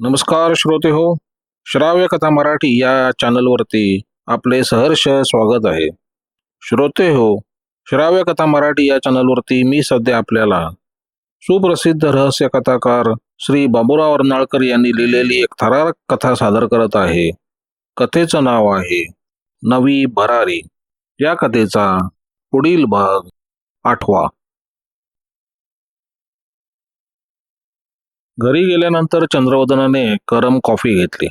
नमस्कार श्रोते हो श्राव्य कथा मराठी या चॅनलवरती आपले सहर्ष स्वागत आहे. श्रोते हो श्राव्य कथा मराठी या चॅनलवरती मी सध्या आपल्याला सुप्रसिद्ध रहस्य कथाकार श्री बाबुराव अर्नाळकर यांनी लिहिलेली एक थरारक कथा सादर करत आहे. कथेचं नाव आहे नवी भरारी. या कथेचा पुढील भाग आठवा. घरी गेल्यानंतर चंद्रवदनाने करम कॉफी घेतली.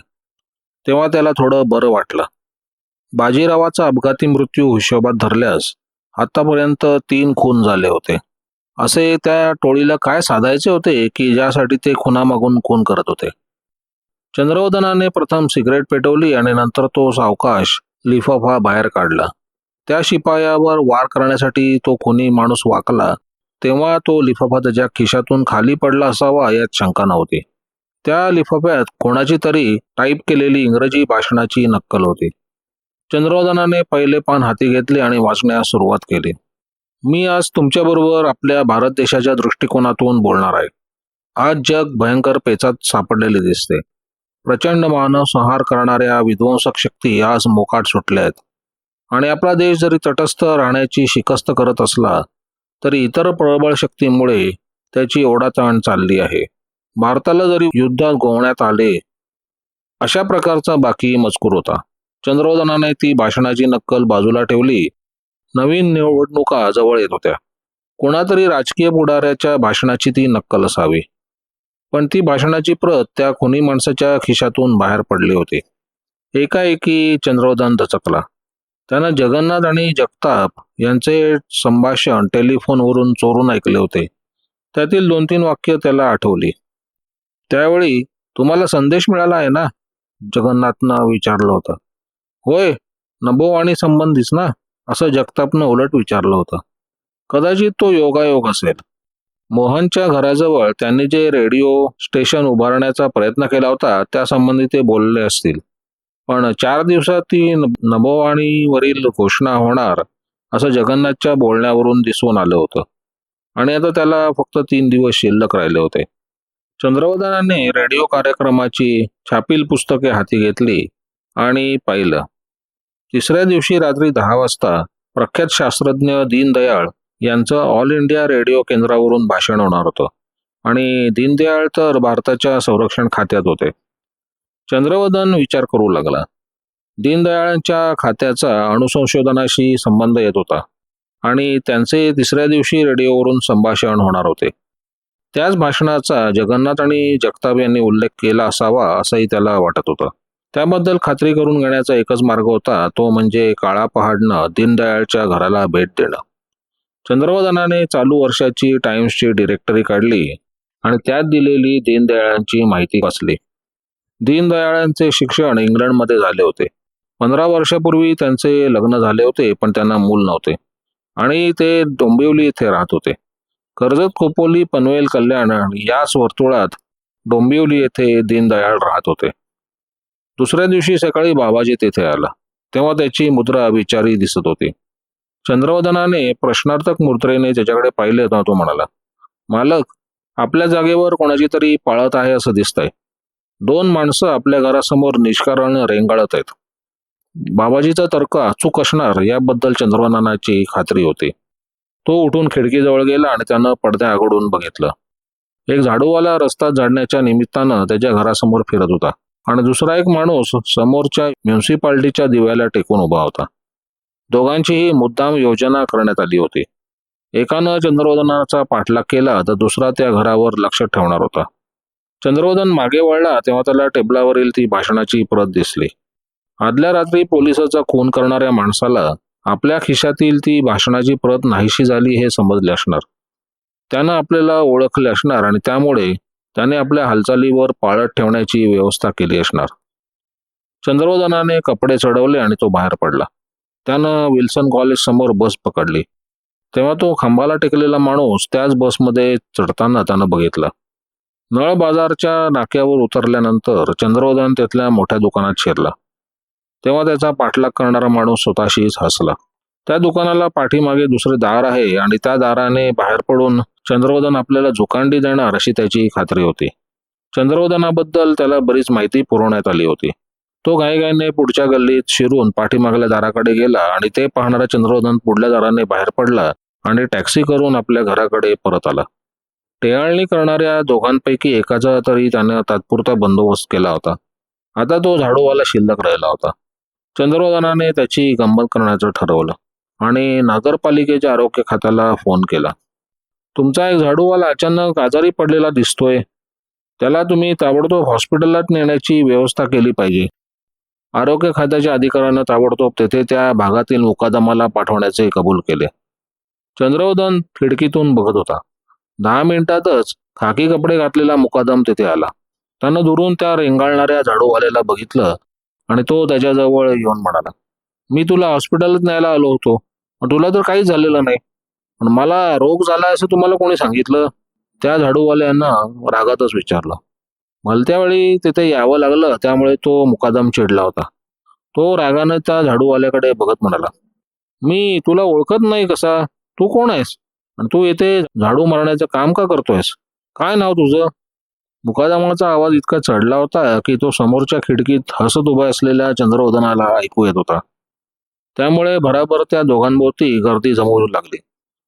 तेव्हा त्याला थोडं बरं वाटलं. बाजीरावाचा अपघाती मृत्यू हिशोबात धरल्यास आतापर्यंत तीन खून झाले होते. असे त्या टोळीला काय साधायचे होते की ज्यासाठी ते खुनामागून खून करत होते? चंद्रवदनाने प्रथम सिगरेट पेटवली आणि नंतर तो सावकाश लिफाफा बाहेर काढला. त्या शिपायावर वार करण्यासाठी तो खुनी माणूस वाकला तेव्हा तो लिफाफा त्याच्या खिशातून खाली पडला असावा यात शंका नव्हती. त्या लिफाफ्यात कोणाची तरी टाईप केलेली इंग्रजी भाषणाची नक्कल होती. चंद्रवदनाने पहिले पान हाती घेतले आणि वाचण्यास सुरुवात केली. मी आज तुमच्याबरोबर आपल्या भारत देशाच्या दृष्टिकोनातून बोलणार आहे. आज जग भयंकर पेचात सापडलेले दिसते. प्रचंड मानव संहार करणाऱ्या विध्वंसक शक्ती आज मोकाट सुटल्या आहेत. आणि आपला देश जरी तटस्थ राहण्याची शिकस्त करत असला तरी इतर प्रबळ शक्तीमुळे त्याची ओढाताण चालली आहे. भारताला जरी युद्धात गोवण्यात आले अशा प्रकारचा बाकी मजकूर होता. चंद्रवदनाने ती भाषणाची नक्कल बाजूला ठेवली. नवीन निवडणुका जवळ येत होत्या. कोणातरी राजकीय पुढाऱ्याच्या भाषणाची ती नक्कल असावी. पण ती भाषणाची प्रत त्या खुनी माणसाच्या खिशातून बाहेर पडली होती. एकाएकी चंद्रोदन दचकला त्यानं जगन्नाथ आणि जगताप यांचे संभाषण टेलिफोनवरून चोरून ऐकले होते. त्यातील दोन तीन वाक्य त्याला आठवली. त्यावेळी तुम्हाला संदेश मिळाला आहे ना? जगन्नाथनं विचारलं होतं. होय नभोवाणी संबंधीच ना? असं जगतापनं उलट विचारलं होतं. कदाचित तो योगायोग असेल. मोहनच्या घराजवळ त्यांनी जे रेडिओ स्टेशन उभारण्याचा प्रयत्न केला होता त्यासंबंधी ते बोलले असतील. पण चार दिवसात ती नभोवाणीवरील घोषणा होणार असं जगन्नाथच्या बोलण्यावरून दिसून आलं होतं. आणि आता त्याला फक्त तीन दिवस शिल्लक राहिले होते. चंद्रवदनाने रेडिओ कार्यक्रमाची छापील पुस्तके हाती घेतली आणि पाहिलं. तिसऱ्या दिवशी रात्री दहा वाजता प्रख्यात शास्त्रज्ञ दीनदयाळ यांचं ऑल इंडिया रेडिओ केंद्रावरून भाषण होणार होतं. आणि दीनदयाळ तर भारताच्या संरक्षण खात्यात होते. चंद्रवदन विचार करू लागला. दीनदयाळांच्या खात्याचा अणुसंशोधनाशी संबंध येत होता आणि त्यांचे तिसऱ्या दिवशी रेडिओवरून संभाषण होणार होते. त्याच भाषणाचा जगन्नाथ आणि जगताप यांनी उल्लेख केला असावा असंही त्याला वाटत होतं. त्याबद्दल खात्री करून घेण्याचा एकच मार्ग होता तो म्हणजे काळा पहाडनं दीनदयाळच्या घराला भेट देणं. चंद्रवदनाने चालू वर्षाची टाइम्सची डिरेक्टरी काढली आणि त्यात दिलेली दीनदयाळांची माहिती वाचली. दीनदयाळांचे शिक्षण इंग्लंडमध्ये झाले होते. पंधरा वर्षापूर्वी त्यांचे लग्न झाले होते पण त्यांना मूल नव्हते. आणि ते डोंबिवली येथे राहत होते. कर्जत खोपोली पनवेल कल्याण याच वर्तुळात डोंबिवली येथे दीनदयाळ राहत होते. दुसऱ्या दिवशी सकाळी बाबाजी तेथे आला. तेव्हा त्याची मुद्रा विचारी दिसत होती. चंद्रवदनाने प्रश्नार्थक मुद्रेने त्याच्याकडे पाहिले तेव्हा तो म्हणाला मालक आपल्या जागेवर कोणाची तरी पाळत आहे असं दिसतंय. दोन माणसं आपल्या घरासमोर निष्कारण रेंगाळत आहेत. बाबाजीचा तर्क अचूक असणार याबद्दल चंद्रवदनाची खात्री होती. तो उठून खिडकीजवळ गेला आणि त्यानं पडद्या आघडून बघितलं. एक झाडूवाला रस्ता झाडण्याच्या निमित्तानं त्याच्या घरासमोर फिरत होता आणि दुसरा एक माणूस समोरच्या म्युन्सिपाल्टीच्या दिव्याला टेकून उभा होता. दोघांचीही मुद्दाम योजना करण्यात आली होती. एकानं चंद्रवदनाचा पाठलाग केला तर दुसरा त्या घरावर लक्ष ठेवणार होता. चंद्रवदन मागे वळला तेव्हा त्याला टेबलावरील ती भाषणाची प्रत दिसली. आदल्या रात्री पोलिसाचा खून करणाऱ्या माणसाला आपल्या खिशातील ती भाषणाची प्रत नाहीशी झाली हे समजले असणार. त्यानं आपल्याला ओळखले असणार आणि त्यामुळे त्याने आपल्या हालचालीवर पाळत ठेवण्याची व्यवस्था केली असणार. चंद्रवदनाने कपडे चढवले आणि तो बाहेर पडला. त्यानं विल्सन कॉलेज समोर बस पकडली. तेव्हा तो खांबाला टेकलेला माणूस त्याच बसमध्ये चढताना त्यानं बघितला. नळ बाजारच्या नाक्यावर उतरल्यानंतर चंद्रोदन तिथल्या मोठ्या दुकानात शिरला. तेव्हा त्याचा पाठलाग करणारा माणूस स्वतःशीच हसला. त्या दुकानाला पाठीमागे दुसरे दार आहे आणि त्या दाराने बाहेर पडून चंद्रवदन आपल्याला झुकांडी देणार अशी त्याची खात्री होती. चंद्रवदनाबद्दल त्याला बरीच माहिती पुरवण्यात आली होती. तो घाईघाईने पुढच्या गल्लीत शिरून पाठीमागल्या दाराकडे गेला आणि ते पाहणारा चंद्रवदन पुढल्या दाराने बाहेर पडला आणि टॅक्सी करून आपल्या घराकडे परत आला. टेयाळणी करणाऱ्या दोघांपैकी एकाचा तरी त्याने तात्पुरता बंदोबस्त केला होता. आता तो झाडूवाला शिल्लक राहिला होता. चंद्रवदनाने त्याची गंमत करण्याचं ठरवलं आणि नगरपालिकेच्या आरोग्य खात्याला फोन केला. तुमचा एक झाडूवाला अचानक आजारी पडलेला दिसतोय. त्याला तुम्ही ताबडतोब हॉस्पिटलात नेण्याची व्यवस्था केली पाहिजे. आरोग्य खात्याच्या अधिकाऱ्यानं ताबडतोब तेथे त्या भागातील मुकादमाला पाठवण्याचे कबूल केले. चंद्रवदन खिडकीतून बघत होता. दहा मिनिटातच खाकी कपडे घातलेला मुकादम तेथे आला. त्यानं दुरून त्या रेंगाळणाऱ्या झाडूवाल्याला बघितलं आणि तो त्याच्याजवळ येऊन म्हणाला मी तुला हॉस्पिटलच न्यायला आलो होतो पण तुला तर काहीच झालेलं नाही. पण मला रोग झाला असं तुम्हाला कोणी सांगितलं? त्या झाडूवाल्यानं रागातच विचारलं. भलत्यावेळी तिथे यावं लागलं त्यामुळे तो मुकादम चिडला होता. तो रागानं त्या झाडूवाल्याकडे बघत म्हणाला मी तुला ओळखत नाही कसा? तू कोण आहेस? आणि तू येथे झाडू मारण्याचं काम का करतोयस? काय नाव तुझं? मुकादमाचा आवाज इतका चढला होता की तो समोरच्या खिडकीत हसत उभा असलेल्या चंद्रवदनाला ऐकू येत होता. त्यामुळे भराभर त्या दोघांभोवती गर्दी जमवू लागली.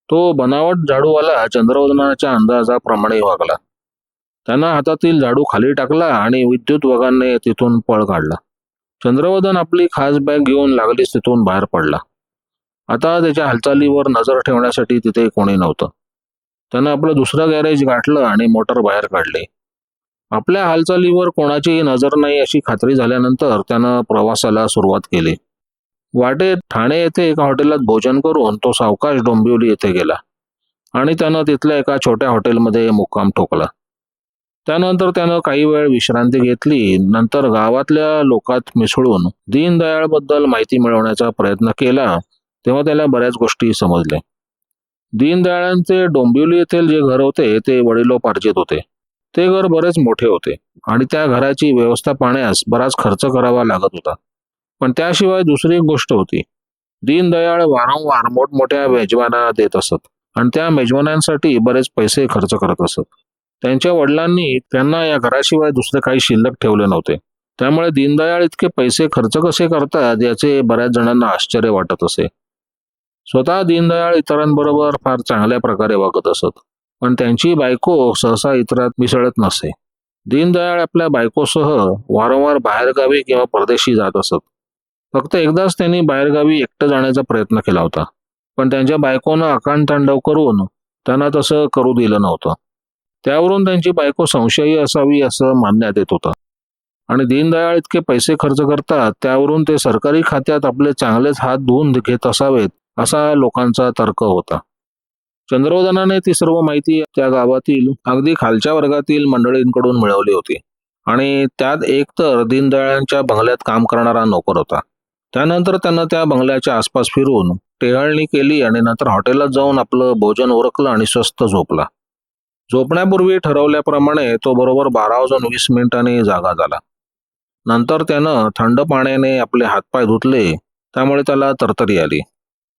तो बनावट झाडूवाला चंद्रवदनाच्या अंदाजाप्रमाणे वागला. त्यांना हातातील झाडू खाली टाकला आणि विद्युत वगाने तिथून पळ काढला. चंद्रवदन आपली खास बॅग घेऊन लागलीच तिथून बाहेर पडला. आता त्याच्या हालचालीवर नजर ठेवण्यासाठी तिथे कोणी नव्हतं. त्यानं आपलं दुसरं गॅरेज गाठलं आणि मोटर बाहेर काढली. आपल्या हालचालीवर कोणाचीही नजर नाही अशी खात्री झाल्यानंतर त्यानं प्रवासाला सुरुवात केली. वाटेत ठाणे येथे एका हॉटेलात भोजन करून तो सावकाश डोंबिवली येथे गेला आणि त्यानं तिथल्या एका छोट्या हॉटेलमध्ये मुक्काम ठोकला. त्यानंतर त्यानं काही वेळ विश्रांती घेतली नंतर गावातल्या लोकात मिसळून दीनदयाळबद्दल माहिती मिळवण्याचा प्रयत्न केला तेव्हा त्याला बऱ्याच गोष्टी समजल्या. दीनदयाळांचे डोंबिवली येथील जे घर होते ते वडिलोपार्जित होते. ते घर बरेच मोठे होते आणि त्या घराची व्यवस्था पाहण्यास बराच खर्च करावा लागत होता. पण त्याशिवाय दुसरी एक गोष्ट होती. दीनदयाळ वारंवार मोठमोठ्या मेजवाना देत असत आणि त्या मेजवानांसाठी बरेच पैसे खर्च करत असत. त्यांच्या वडिलांनी त्यांना या घराशिवाय दुसरे काही शिल्लक ठेवले नव्हते. त्यामुळे दीनदयाळ इतके पैसे खर्च कसे करतात याचे बऱ्याच जणांना आश्चर्य वाटत असे. स्वतः दीनदयाळ इतरांबरोबर फार चांगल्या प्रकारे वागत असत. पण त्यांची बायको सहसा इतरात मिसळत नसे. दीनदयाळ आपल्या बायकोसह वारंवार बाहेरगावी किंवा परदेशी जात असत. फक्त एकदाच त्यांनी बाहेरगावी एकटं जाण्याचा प्रयत्न केला होता. पण त्यांच्या बायकोनं आकांड तांडव करून त्यांना तसं करू दिलं नव्हतं. त्यावरून त्यांची बायको संशयी असावी असं मानण्यात येत होतं. आणि दीनदयाळ इतके पैसे खर्च करतात त्यावरून ते सरकारी खात्यात आपले चांगलेच हात धुवून घेत असावेत असा लोकांचा तर्क होता. चंद्रवदनाने ती सर्व माहिती त्या गावातील अगदी खालच्या वर्गातील मंडळींकडून मिळवली होती. आणि त्यात एक तर दीनदयाळांच्या बंगल्यात काम करणारा नोकर होता. त्यानंतर त्यानं त्या बंगल्याच्या आसपास फिरून टेहळणी केली आणि नंतर हॉटेलात जाऊन आपलं भोजन ओरखलं आणि स्वस्त झोपला. झोपण्यापूर्वी ठरवल्याप्रमाणे तो बरोबर बारा वाजून वीस मिनिटांनी जागा झाला. नंतर त्यानं थंड पाण्याने आपले हातपाय धुतले त्यामुळे त्याला तरतरी आली.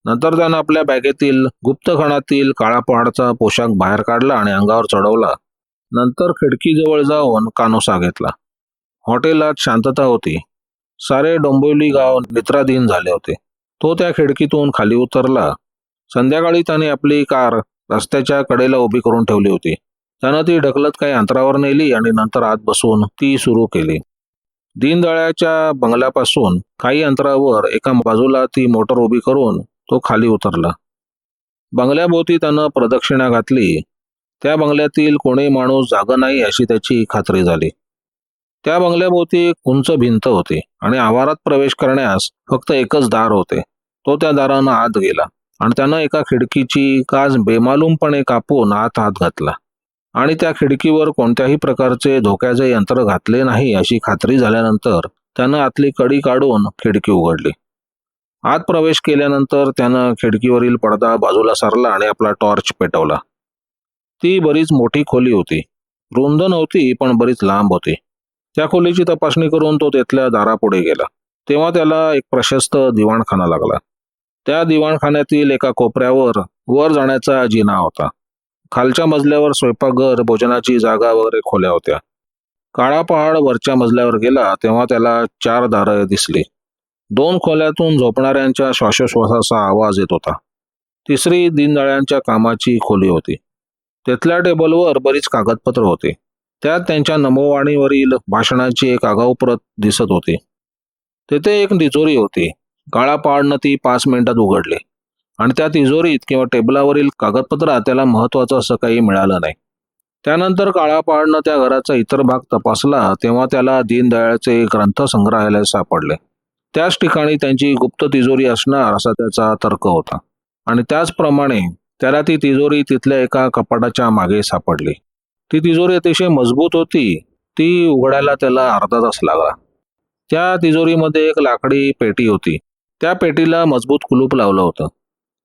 नंतर त्यानं आपल्या बॅगेतील गुप्तखणातील काळा पहाडचा पोशाख बाहेर काढला आणि अंगावर चढवला. नंतर खिडकीजवळ जाऊन कानोसा घेतला. हॉटेलात शांतता होती. सारे डोंबिवली गाव नित्राधीन झाले होते. तो त्या खिडकीतून खाली उतरला. संध्याकाळी त्याने आपली कार रस्त्याच्या कडेला उभी करून ठेवली होती. त्यानं ती ढकलत काही अंतरावर नेली आणि नंतर आत बसून ती सुरू केली. दीनदळ्याच्या बंगल्यापासून काही अंतरावर एका बाजूला ती मोटर उभी करून तो खाली उतरला. बंगल्याभोवती त्यानं प्रदक्षिणा घातली. त्या बंगल्यातील कोणी माणूस जागा नाही अशी त्याची खात्री झाली. त्या बंगल्याभोवती एक उंच भिंत होती आणि आवारात प्रवेश करण्यास फक्त एकच दार होते. तो त्या दारानं आत गेला आणि त्यानं एका खिडकीची काच बेमालूमपणे कापून आत हात घातला. आणि त्या खिडकीवर कोणत्याही प्रकारचे धोक्याचे यंत्र घातले नाही अशी खात्री झाल्यानंतर त्यानं आतली कडी काढून खिडकी उघडली. आत प्रवेश केल्यानंतर त्यानं खिडकीवरील पडदा बाजूला सारला आणि आपला टॉर्च पेटवला. ती बरीच मोठी खोली होती. रुंद नव्हती पण बरीच लांब होती. त्या खोलीची तपासणी करून तो तिथल्या दारापुढे गेला. तेव्हा त्याला एक प्रशस्त दिवाणखाना लागला. त्या दिवाणखान्यातील एका कोपऱ्यावर वर जाण्याचा जिना होता. खालच्या मजल्यावर स्वयंपाकघर भोजनाची जागा वगैरे खोल्या होत्या. काळा पहाड वरच्या मजल्यावर गेला तेव्हा त्याला चार दारं दिसली. दोन खोल्यातून झोपणाऱ्यांच्या श्वासोश्वासाचा आवाज येत होता. तिसरी दिनदळ्यांच्या कामाची खोली होती. तिथल्या टेबलवर बरीच कागदपत्र होती. त्यात त्यांच्या नमोवाणीवरील भाषणाची एक आगाऊ प्रत दिसत होती. तेथे एक तिजोरी होती. काळा पाडणं ती पाच मिनिटात उघडली. आणि त्या तिजोरीत किंवा टेबलावरील कागदपत्रात त्याला महत्वाचं असं काही मिळालं नाही. त्यानंतर काळापाडनं त्या घराचा इतर भाग तपासला तेव्हा त्याला दीनदयाळचे ग्रंथ संग्रहालय सापडले. त्याच ठिकाणी त्यांची गुप्त तिजोरी असणार असा त्याचा तर्क होता. आणि त्याचप्रमाणे त्याला ती तिजोरी तिथल्या एका कपाटाच्या मागे सापडली. ती तिजोरी अतिशय मजबूत होती. ती उघडायला त्याला अर्धा तास लागला. त्या तिजोरीमध्ये एक लाकडी पेटी होती. त्या पेटीला मजबूत कुलूप लावलं होतं.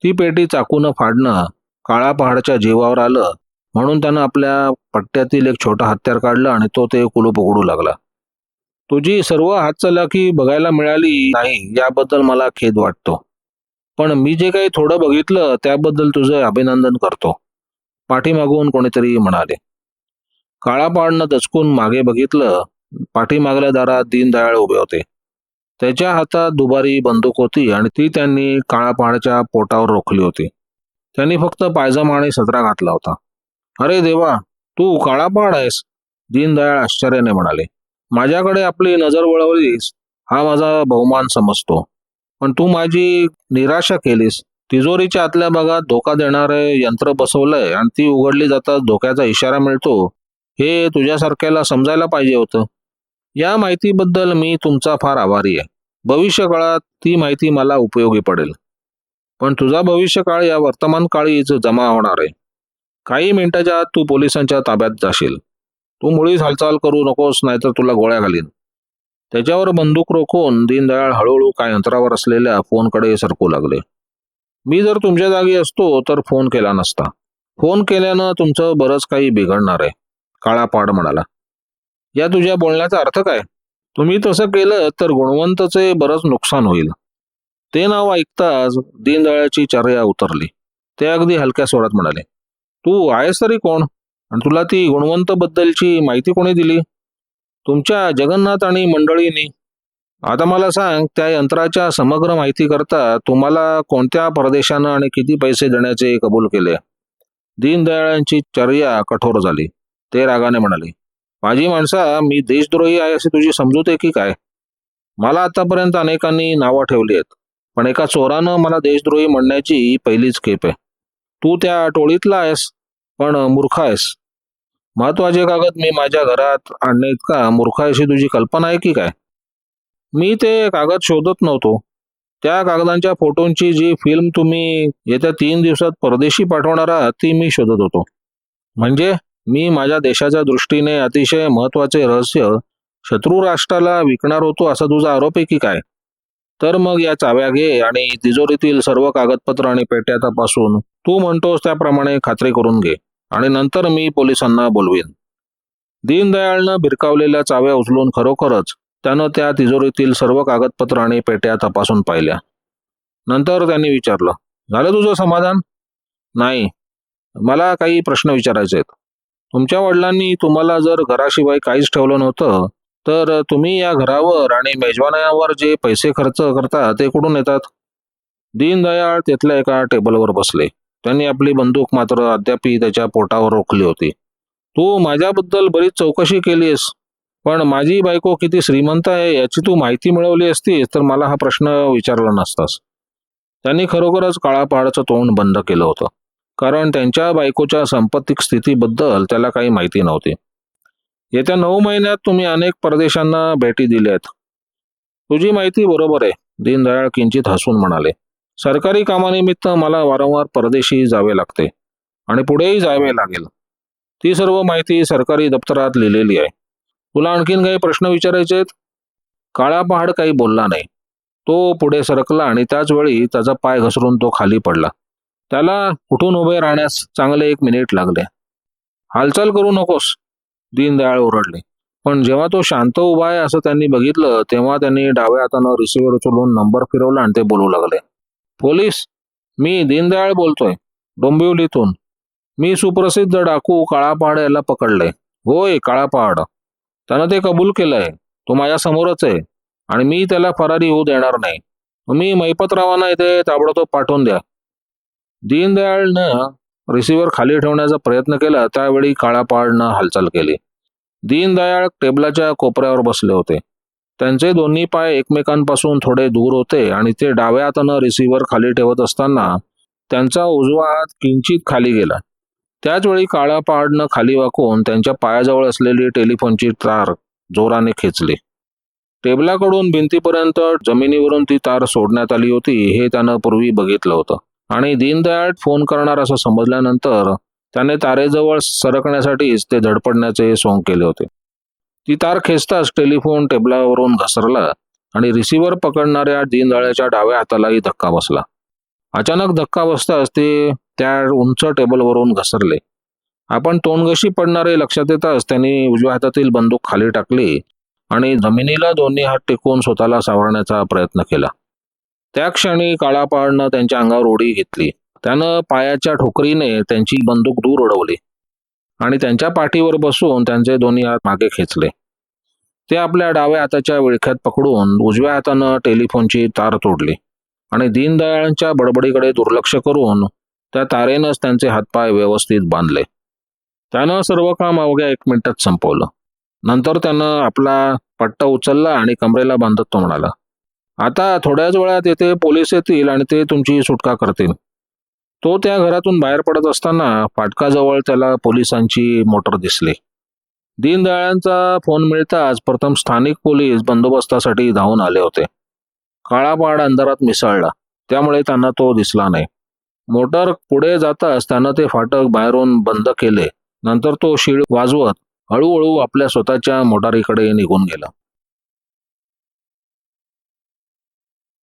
ती पेटी चाकून फाडणं काळा पहाडच्या जीवावर आलं म्हणून त्यानं आपल्या पट्ट्यातील एक छोटा हत्यार काढलं आणि तो ते कुलूप उघडू लागला. तुझी सर्व हातचलाखी बघायला मिळाली नाही याबद्दल मला खेद वाटतो. पण मी जे काही थोडं बघितलं त्याबद्दल तुझं अभिनंदन करतो. पाठीमागून कोणीतरी म्हणाले. काळा पाडनं दचकून मागे बघितलं पाठीमागल्या दारात दीनदयाळ उभे होते. त्याच्या हातात दुबारी बंदूक होती आणि ती त्यांनी काळा पहाडच्या पोटावर रोखली होती. त्यांनी फक्त पायजमा आणि सदरा घातला होता. अरे देवा तू काळा पहाड आहेस दीनदयाळ आश्चर्याने म्हणाले. माझ्याकडे आपली नजर वळवलीस हा माझा बहुमान समजतो. पण तू माझी निराशा केलीस. तिजोरीच्या आतल्या भागात धोका देणारे यंत्र बसवलंय आणि ती उघडली जातात धोक्याचा इशारा मिळतो. हे तुझ्यासारख्याला समजायला पाहिजे होतं. या माहितीबद्दल मी तुमचा फार आभारी आहे. भविष्यकाळात ती माहिती मला उपयोगी पडेल. पण तुझा भविष्यकाळ या वर्तमान काळीच जमा होणार आहे. काही मिनिटाच्या आत तू पोलिसांच्या ताब्यात जाशील. तू मुळीच हालचाल करू नकोस नाहीतर तुला गोळ्या घालीन. त्याच्यावर बंदूक रोखून दीनदयाळ हळूहळू काय अंतरावर असलेल्या फोनकडे सरकू लागले. मी जर तुमच्या जागी असतो तर फोन केला नसता. फोन केल्यानं तुमचं बरंच काही बिघडणार आहे काळा पाड म्हणाला. या तुझ्या बोलण्याचा अर्थ काय? तुम्ही तसं केलं तर गुणवंतचे बरंच नुकसान होईल. ते नाव ऐकताच दीनदयाळाची चर्या उतरली. ते अगदी हलक्या स्वरात म्हणाले तू आहेस तरी कोण? आणि तुला ती गुणवंत बद्दलची माहिती कोणी दिली? तुमच्या जगन्नाथ आणि मंडळींनी. आता मला सांग त्या यंत्राच्या समग्र माहिती करता तुम्हाला कोणत्या प्रदेशानं आणि किती पैसे देण्याचे कबूल केले? दीनदयाळांची चर्या कठोर झाली ते रागाने म्हणाले. माझी माणसा मी देशद्रोही आहे अशी तुझी समजूत आहे की काय? मला आतापर्यंत अनेकांनी नावं ठेवली आहेत पण एका चोरानं मला देशद्रोही म्हणण्याची पहिलीच खेप आहे. तू त्या टोळीतला आहेस पण मूर्ख आहेस. महत्त्वाचे कागद मी माझ्या घरात आणणे इतका मूर्ख अशी तुझी कल्पना आहे की काय? मी ते कागद शोधत नव्हतो. त्या कागदांच्या फोटोंची जी फिल्म तुम्ही येत्या तीन दिवसात परदेशी पाठवणार आहात ती मी शोधत होतो. म्हणजे मी माझ्या देशाच्या दृष्टीने अतिशय महत्त्वाचे रहस्य शत्रू राष्ट्राला विकणार होतो असा तुझा आरोप आहे की काय? तर मग या चाव्या घे आणि तिजोरीतील सर्व कागदपत्र आणि पेट्या तपासून तू म्हणतोस त्याप्रमाणे खात्री करून घे. आणि नंतर मी पोलिसांना बोलवीन. दीनदयाळनं भिरकावलेल्या चाव्या उचलून खरोखरच त्यानं त्या तिजोरीतील सर्व कागदपत्र आणि पेट्या तपासून पाहिल्या. नंतर त्यांनी विचारलं झालं तुझं समाधान? नाही. मला काही प्रश्न विचारायचे आहेत. तुमच्या वडिलांनी तुम्हाला जर घराशिवाय काहीच ठेवलं नव्हतं तर तुम्ही या घरावर आणि मेजवानावर जे पैसे खर्च करता ते कुठून येतात? दीनदयाळ तिथल्या एका टेबलवर बसले. त्यांनी आपली बंदूक मात्र अद्यापही त्याच्या पोटावर रोखली होती. तू माझ्याबद्दल बरीच चौकशी केलीस पण माझी बायको किती श्रीमंत आहे याची तू माहिती मिळवली असतीस तर मला हा प्रश्न विचारला नसतास. त्यांनी खरोखरच काळापाडचं तोंड बंद केलं होतं कारण त्यांच्या बायकोच्या संपत्तिक स्थितीबद्दल त्याला काही माहिती नव्हती. येत्या नऊ महिन्यात तुम्ही अनेक परदेशांना भेटी दिल्या आहेत. तुझी माहिती बरोबर आहे दीनदयाळ किंचित हसून म्हणाले. सरकारी कामानिमित्त मला वारंवार परदेशी जावे लागते आणि पुढेही जावे लागेल. ती सर्व माहिती सरकारी दप्तरात लिहिलेली आहे. तुला आणखीन काही प्रश्न विचारायचे आहेत काळा पहाड काही बोलला नाही. तो पुढे सरकला आणि त्याच वेळी त्याचा पाय घसरून तो खाली पडला. त्याला उठून उभे राहण्यास चांगले एक मिनिट लागले. हालचाल करू नकोस. दीनदयाळ ओरडले. पण जेव्हा तो शांत उभा आहे असं त्यांनी बघितलं तेव्हा त्यांनी डाव्या हातानं रिसिव्हर उचलून नंबर फिरवला आणि ते बोलू लागले. पोलीस मी दीनदयाळ बोलतोय डोंबिवलीतून. मी सुप्रसिद्ध डाकू काळा पहाड याला पकडले होय काळा पहाड त्यानं ते कबूल केलंय. तो माझ्या समोरच आहे आणि मी त्याला फरारी होऊ देणार नाही. मी मैपतरावांना इथे ताबडतोब पाठवून द्या. दीनदयाळनं रिसिव्हर खाली ठेवण्याचा प्रयत्न केला त्यावेळी काळापहाडनं हालचाल केली. दीनदयाळ टेबलाच्या कोपऱ्यावर बसले होते. त्यांचे दोन्ही पाय एकमेकांपासून थोडे दूर होते आणि ते डाव्या हातानं रिसिव्हर खाली ठेवत असताना त्यांचा उजवा हात किंचित खाली गेला. त्याच वेळी काळा पहाडनं खाली वाकून त्यांच्या पायाजवळ असलेली टेलिफोनची तार जोराने खेचली. टेबलाकडून भिंतीपर्यंत जमिनीवरून ती तार सोडण्यात आली होती हे त्यानं पूर्वी बघितलं होतं. आणि दीनदयाळ फोन करणार असं समजल्यानंतर त्याने तारेजवळ सरकण्यासाठीच ते धडपडण्याचे सोंग केले होते. ती तार खेचताच टेलिफोन टेबलावरून घसरला आणि रिसिव्हर पकडणाऱ्या दीनदयाळाच्या डाव्या हातालाही धक्का बसला. अचानक धक्का बसताच ते त्या उंच टेबलवरून घसरले. आपण तोंडगशी पडणारे लक्षात येताच त्यांनी उजव्या हातातील बंदूक खाली टाकली आणि जमिनीला दोन्ही हात टेकून स्वतःला सावरण्याचा प्रयत्न केला. त्या क्षणी काळापाडनं त्यांच्या अंगावर उडी घेतली. त्यानं पायाच्या ठोकरीने त्यांची बंदूक दूर उडवली आणि त्यांच्या पाठीवर बसून त्यांचे दोन्ही हात मागे खेचले. ते आपल्या डाव्या हाताच्या विळख्यात पकडून उजव्या हातानं टेलिफोनची तार तोडली आणि दीनदयाळांच्या बडबडीकडे दुर्लक्ष करून त्या तारेनंच त्यांचे हातपाय व्यवस्थित बांधले. त्यानं सर्व काम अवघ्या एक मिनिटात संपवलं. नंतर त्यानं आपला पट्टा उचलला आणि कमरेला बांधत तो म्हणाला आता थोड्याच वेळात येथे पोलीस येतील आणि ते तुमची सुटका करतील. तो त्या घरातून बाहेर पडत असताना फाटकाजवळ त्याला पोलिसांची मोटर दिसली. दीनदयाळांचा फोन मिळताच प्रथम स्थानिक पोलीस बंदोबस्तासाठी धावून आले होते. काळापाड अंधारात मिसळला. त्यामुळे त्यांना तो दिसला नाही. मोटर पुढे जाताच त्यानं ते फाटक बाहेरून बंद केले. नंतर तो शिळ वाजवत हळूहळू आपल्या स्वतःच्या मोटारीकडे निघून गेला.